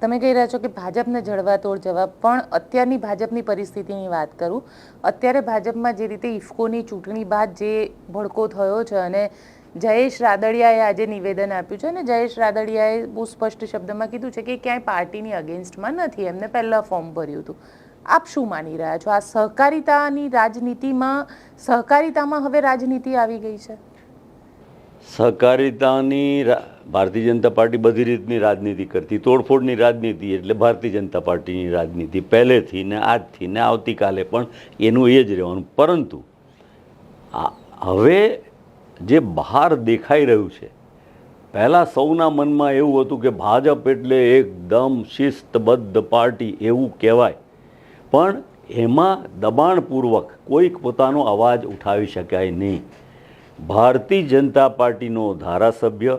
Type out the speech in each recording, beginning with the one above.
તમે કહી રહ્યા છો કે ભાજપને જળવાતોડ જવાબ, પણ અત્યારની ભાજપની પરિસ્થિતિની વાત કરું, અત્યારે ભાજપમાં જે રીતે ઇફકોની ચૂંટણી બાદ જે ભડકો થયો છે અને જયેશ રાદડિયાએ આજે નિવેદન આપ્યું છે અને જયેશ રાદડિયાએ બહુ સ્પષ્ટ શબ્દમાં કીધું છે કે ક્યાંય પાર્ટીની અગેન્સ્ટમાં નથી. એમને પહેલાં ફોર્મ ભર્યું હતું. આપ શું માની રહ્યા છો? આ સહકારિતાની રાજનીતિમાં, સહકારિતામાં હવે રાજનીતિ આવી ગઈ છે. સહકારિતાની ભારતીય જનતા પાર્ટી બધી રીતની રાજનીતિ કરતી, તોડફોડની રાજનીતિ એટલે ભારતીય જનતા પાર્ટીની રાજનીતિ પહેલેથી ને આજથી ને આવતીકાલે પણ એનું એ જ રહેવાનું. પરંતુ હવે જે બહાર દેખાઈ રહ્યું છે, પહેલાં સૌના મનમાં એવું હતું કે ભાજપ એટલે એકદમ શિસ્તબદ્ધ પાર્ટી એવું કહેવાય. પણ એમાં દબાણપૂર્વક કોઈક પોતાનો અવાજ ઉઠાવી શકાય નહીં. ભારતીય જનતા પાર્ટીનો ધારાસભ્ય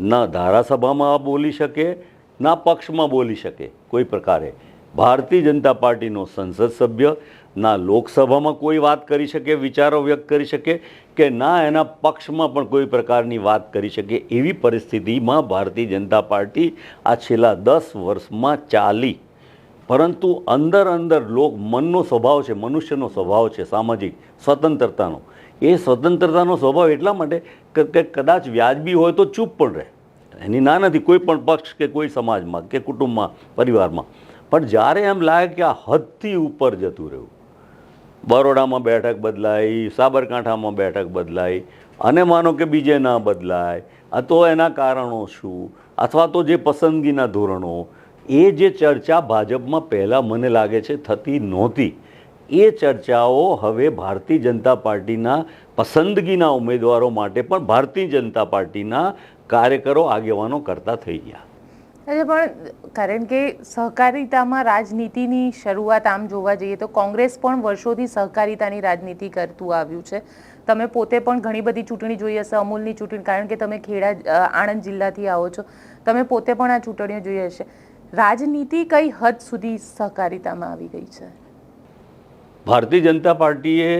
ન ધારાસભામાં બોલી શકે, ના પક્ષમાં બોલી શકે. કોઈ પ્રકારે ભારતીય જનતા પાર્ટીનો સંસદ સભ્ય, ના લોકસભામાં કોઈ વાત કરી શકે, વિચારો વ્યક્ત કરી શકે કે ના એના પક્ષમાં પણ કોઈ પ્રકારની વાત કરી શકે એવી પરિસ્થિતિમાં ભારતીય જનતા પાર્ટી આ છેલ્લા દસ વર્ષમાં ચાલી. પરંતુ અંદર અંદર લોક મનનો સ્વભાવ છે, મનુષ્યનો સ્વભાવ છે, સામાજિક સ્વતંત્રતાનો. એ સ્વતંત્રતાનો સ્વભાવ એટલા માટે કે કદાચ વ્યાજબી હોય તો ચૂપ પણ રહે. એની ના નથી કોઈ પણ પક્ષ કે કોઈ સમાજમાં કે કુટુંબમાં, પરિવારમાં. પણ જ્યારે એમ લાગે કે આ હદથી ઉપર જતું રહ્યું. બરોડામાં બેઠક બદલાઈ, સાબરકાંઠામાં બેઠક બદલાઈ, અને માનો કે બીજે ના બદલાય, આ તો એના કારણો શું? અથવા તો જે પસંદગીના ધોરણો? એ જે ચર્ચા ભાજપમાં પહેલાં મને લાગે છે થતી નહોતી. એ ચર્ચાઓ હવે ભારતીય જનતા પાર્ટીના પસંદગીના ઉમેદવારો માટે પણ ભારતીય જનતા પાર્ટીના કાર્યકરો આગેવાનો કરતા થઈ ગયા. અરે પણ કારણ કે સહકારિતામાં રાજનીતિની શરૂઆત આમ જોવા જઈએ તો કોંગ્રેસ પણ વર્ષોથી સહકારિતાની રાજનીતિ કરતું આવ્યું છે. તમે પોતે પણ ઘણી બધી ચૂંટણી જોઈ હશે, અમૂલની ચૂંટણી, કારણ કે તમે ખેડા આણંદ જિલ્લાથી આવો છો. તમે પોતે પણ આ ચૂંટણીઓ જોઈ હશે. રાજનીતિ કઈ હદ સુધી સહકારિતામાં આવી ગઈ છે? ભારતીય જનતા પાર્ટીએ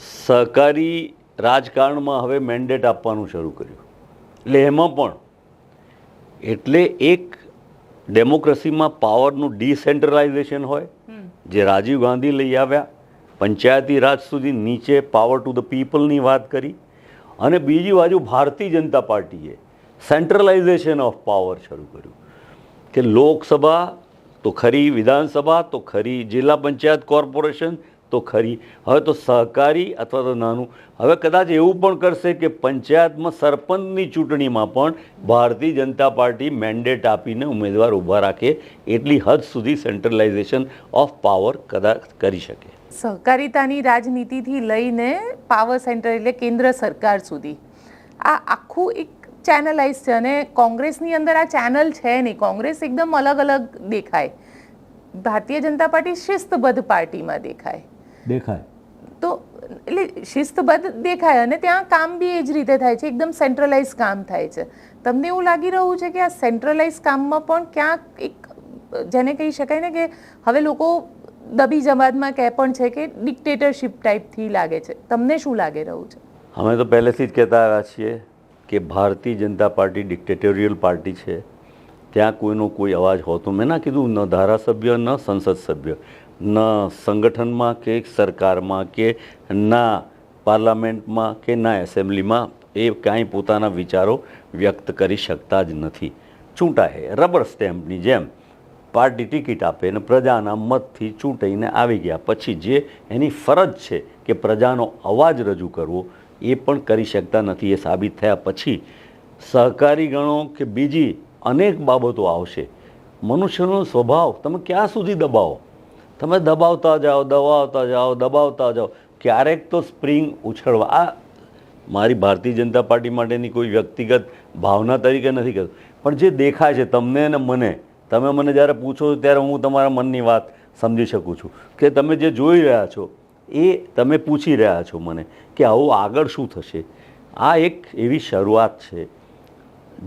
સહકારી રાજકારણમાં હવે મેન્ડેટ આપવાનું શરૂ કર્યું. એટલે એમાં પણ એટલે એક ડેમોક્રેસીમાં પાવરનું ડિસેન્ટ્રલાઇઝેશન હોય જે રાજીવ ગાંધી લઈ આવ્યા પંચાયતી રાજ સુધી નીચે પાવર ટુ ધ પીપલની વાત કરી અને બીજી બાજુ ભારતીય જનતા પાર્ટીએ સેન્ટ્રલાઇઝેશન ઓફ પાવર શરૂ કર્યું. કે લોકસભા તો ખરી વિધાનસભા, તો ખરી જિલ્લા પંચાયત કોર્પોરેશન, તો ખરી. હવે તો સહકારી અથવા તો નાનું. હવે કદાચ એવું પણ કરશે કે પંચાયતમાં સરપંચની ચૂંટણીમાં પણ ભારતીય જનતા પાર્ટી મેન્ડેટ આપીને ઉમેદવાર ઊભા રાખે, એટલી હદ સુધી સેન્ટ્રલાઇઝેશન ઓફ પાવર કદાચ કરી શકે. સહકારિતાની રાજનીતિથી લઈને પાવર સેન્ટર એટલે કેન્દ્ર સરકાર સુધી. આ આખું એક ચેનલાઇઝ છે અને કોંગ્રેસની અંદર આ ચેનલ છે નહીં. કોંગ્રેસ એકદમ અલગ અલગ દેખાય. ભારતીય જનતા પાર્ટી શિસ્તબદ્ધ પાર્ટીમાં દેખાય. દેખાય. તો એટલે શિસ્તબદ્ધ દેખાય અને ત્યાં કામ બી એ જ રીતે થાય છે. એકદમ સેન્ટ્રલાઇઝ કામ થાય છે. તમને એવું લાગી રહ્યું છે કે આ સેન્ટ્રલાઇઝ કામમાં પણ ક્યાંક એક જેને કહી શકાય ને કે હવે લોકો દબી જમાતમાં કહે પણ છે કે ડિક્ટેટરશિપ ટાઈપથી લાગે છે. તમને શું લાગે રહ્યું છે? અમે તો પહેલેથી જ કહેતા આવ્યા છીએ કે ભારતીય જનતા પાર્ટી ડિક્ટેટોરિયલ પાર્ટી છે. ત્યાં કોઈનો કોઈ અવાજ હોતો, મેં ના કીધું, ન ધારાસભ્ય, ન સંસદ સભ્ય, ન સંગઠનમાં કે સરકારમાં કે ના પાર્લામેન્ટમાં કે ના એસેમ્બલીમાં એ કાંઈ પોતાના વિચારો વ્યક્ત કરી શકતા જ નથી. ચૂંટાય રબર સ્ટેમ્પની જેમ પાર્ટી ટિકિટ આપે અને પ્રજાના મતથી ચૂંટાઈને આવી ગયા. પછી જે એની ફરજ છે કે પ્રજાનો અવાજ રજૂ કરવો એ પણ કરી શકતા નથી, એ સાબિત થયા પછી સહકારી ગણો કે બીજી અનેક બાબતો આવશે. મનુષ્યનો સ્વભાવ, તમે ક્યાં સુધી દબાવો? તમે દબાવતા જાઓ દબાવતા જાઓ દબાવતા જાઓ. ક્યારેક તો સ્પ્રિંગ ઉછળવા આ મારી ભારતીય જનતા પાર્ટી માટેની કોઈ વ્યક્તિગત ભાવના તરીકે નથી કહેતો. પણ જે દેખાય છે તમને અને મને, તમે મને જ્યારે પૂછો ત્યારે હું તમારા મનની વાત સમજી શકું છું. કે તમે જે જોઈ રહ્યા છો એ તમે પૂછી રહ્યા છો મને કે આવું આગળ શું થશે? આ એક એવી શરૂઆત છે.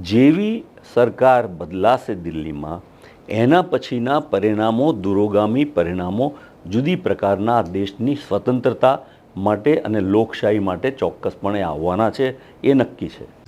જેવી સરકાર બદલાશે દિલ્હીમાં, એના પછીના પરિણામો, દુરોગામી પરિણામો, જુદી પ્રકારના દેશની સ્વતંત્રતા માટે અને લોકશાહી માટે ચોક્કસપણે આવવાના છે, એ નક્કી છે.